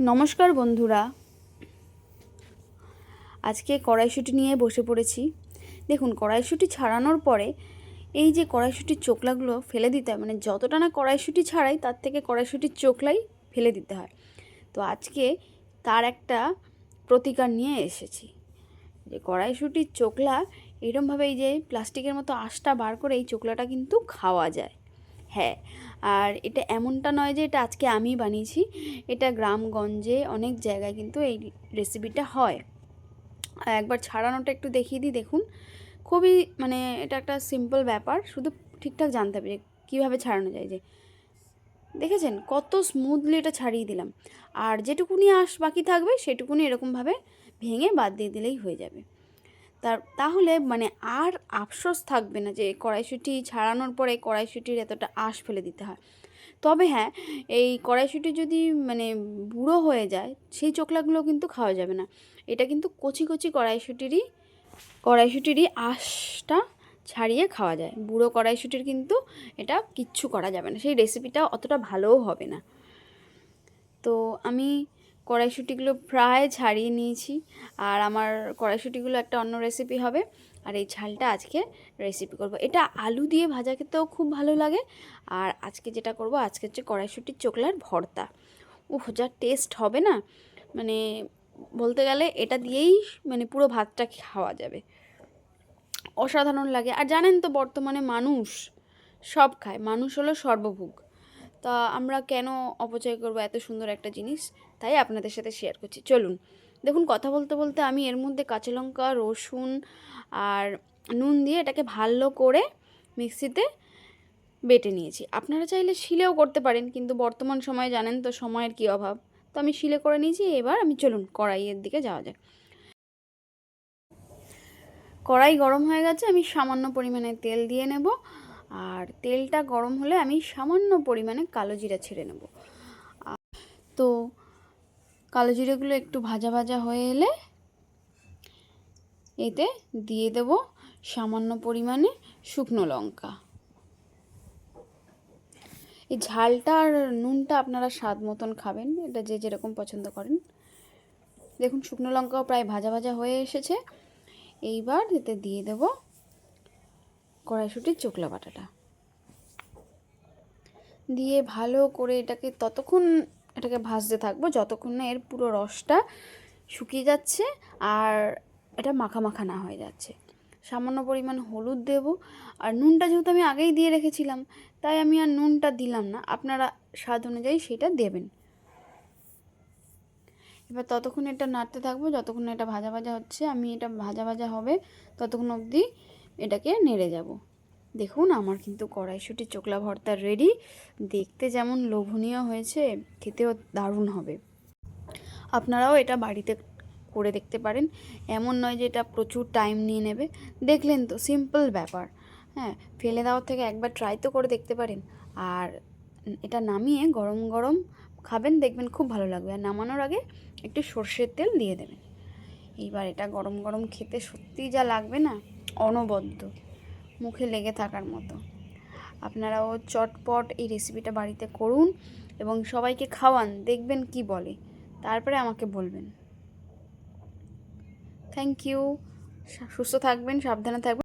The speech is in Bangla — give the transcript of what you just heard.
নমস্কার বন্ধুরা। আজকে কড়াইশুঁটি নিয়ে বসে পড়েছি। দেখুন, কড়াইশুঁটি ছাড়ানোর পরে এই যে কড়াইশুঁটির চোকলাগুলো ফেলে দিতে হয় মানে যতটা না কড়াইশুঁটি ছাড়াই, তার থেকে কড়াইশুঁটির চোকলাই ফেলে দিতে হয়। তো আজকে তার একটা প্রতিকার নিয়ে এসেছি। যে কড়াইশুঁটির চোকলা এরমভাবে এই যে প্লাস্টিকের মতো আঁশটা বার করে এই চোকলাটা কিন্তু খাওয়া যায়। হ্যাঁ আর এটা এমনটা নয় যে এটা আজকে আমি বানিয়েছি, এটা গ্রামগঞ্জে অনেক জায়গায় কিন্তু এই রেসিপিটা হয়। একবার ছাড়ানোটা একটু দেখিয়ে দিই, দেখুন। খুবই মানে এটা একটা সিম্পল ব্যাপার, শুধু ঠিকঠাক জানতে হবে যে কীভাবে ছাড়ানো যায়, যে দেখেছেন? কত স্মুথলি এটা ছাড়িয়ে দিলাম। আর যেটুকুনি আঁশ বাকি থাকবে, সেটুকুনি এরকমভাবে ভেঙে বাদ দিয়ে দিলেই হয়ে যাবে। তার, তাহলে মানে আর আফসোস থাকবে না যে কড়াইশুঁটি ছাড়ানোর পরে কড়াইশুঁটির এতটা আঁশ ফেলে দিতে হয়। তবে হ্যাঁ এই কড়াইশুঁটি যদি মানে বুড়ো হয়ে যায়, সেই চোখলাগুলো কিন্তু খাওয়া যাবে না। এটা কিন্তু কচি কচি কড়াইশুঁটিরই কড়াইশুঁটিরই আঁশটা ছাড়িয়ে খাওয়া যায়। বুড়ো কড়াইশুঁটির কিন্তু এটা কিচ্ছু করা যাবে না। সেই রেসিপিটা অতটা ভালোও হবে না। তো আমি কড়াইশুঁটিগুলো প্রায় ছাড়িয়ে নিয়েছি। আর আমার কড়াইশুঁটিগুলো একটা অন্য রেসিপি হবে। আর এই ঝালটা আজকে রেসিপি করব। এটা আলু দিয়ে ভাজা খেতেও খুব ভালো লাগে। আর আজকে যেটা করব, আজকে হচ্ছে কড়াইশুঁটির চোকলার ভর্তা। উফ যা টেস্ট হবে না মানে বলতে গেলে এটা দিয়েই মানে পুরো ভাতটা খাওয়া যাবে। অসাধারণ লাগে। আর জানেন তো বর্তমানে মানুষ সব খায়। মানুষ হলো সর্বভোগ। তা আমরা কেন অপচয় করব এত সুন্দর একটা জিনিস? তাই আপনাদের সাথে শেয়ার করছি। চলুন, দেখুন, কথা বলতে বলতে আমি এর মধ্যে কাঁচা লঙ্কা, রসুন আর নুন দিয়ে এটাকে ভালো করে মিক্সিতে বেটে নিয়েছি। আপনারা চাইলে শিলেও করতে পারেন, কিন্তু বর্তমান সময়ে জানেন তো সময়ের কী অভাব। তো আমি শিলে করে নিয়েছি, এবার আমি চলুন, কড়াইয়ের দিকে যাওয়া যাক। কড়াই গরম হয়ে গেছে, আমি সামান্য পরিমাণে তেল দিয়ে নেব। আর তেলটা গরম হলে আমি সামান্য পরিমাণে কালো জিরা ছেড়ে নেব। তো কালো জিরেগুলো একটু ভাজা ভাজা হয়ে এলে এতে দিয়ে দেব সামান্য পরিমাণে শুকনো লঙ্কা। এই ঝালটা আর নুনটা আপনারা স্বাদ মতন খাবেন, এটা যে যেরকম পছন্দ করেন। দেখুন শুকনো লঙ্কাও প্রায় ভাজা ভাজা হয়ে এসেছে। এইবার এতে দিয়ে দেব কড়াইশুটির চোকলা বাটাটা। দিয়ে ভালো করে এটাকে ততক্ষণ এটাকে ভাজতে থাকব যতক্ষণ না এর পুরো রসটা শুকিয়ে যাচ্ছে আর এটা মাখা মাখা না হয়ে যাচ্ছে। সামান্য পরিমাণ হলুদ দেব আর নুনটা যেহেতু আমি আগেই দিয়ে রেখেছিলাম, তাই আমি আর নুনটা দিলাম না। আপনারা স্বাদ অনুযায়ী সেটা দেবেন। এবার ততক্ষণ এটা নাড়তে থাকব, যতক্ষণ এটা ভাজা ভাজা হচ্ছে, আমি এটা ভাজা ভাজা হবে, ততক্ষণ অবধি এটাকে নেড়ে যাব। দেখুন, আমার কিন্তু কড়াইশুটি চোকলা ভর্তা রেডি দেখতে যেমন লোভনীয় হয়েছে, খেতেও দারুণ হবে। আপনারাও এটা বাড়িতে করে দেখতে পারেন। এমন নয় যে এটা প্রচুর টাইম নিয়ে নেবে। দেখলেন তো সিম্পল ব্যাপার। হ্যাঁ ফেলে দেওয়ার থেকে একবার ট্রাই তো করে দেখতে পারেন। আর এটা নামিয়ে গরম গরম খাবেন, দেখবেন খুব ভালো লাগবে। আর নামানোর আগে একটু সর্ষের তেল দিয়ে দেবেন। এইবার এটা গরম গরম খেতে সত্যিই যা লাগবে না। অনবদ্য, মুখে লেগে থাকার মতো। আপনারাও চটপট এই রেসিপিটা বাড়িতে করুন এবং সবাইকে খাওয়ান, দেখবেন কি বলে। তারপরে আমাকে বলবেন। থ্যাংক ইউ সুস্থ থাকবেন, সাবধানে থাকবেন।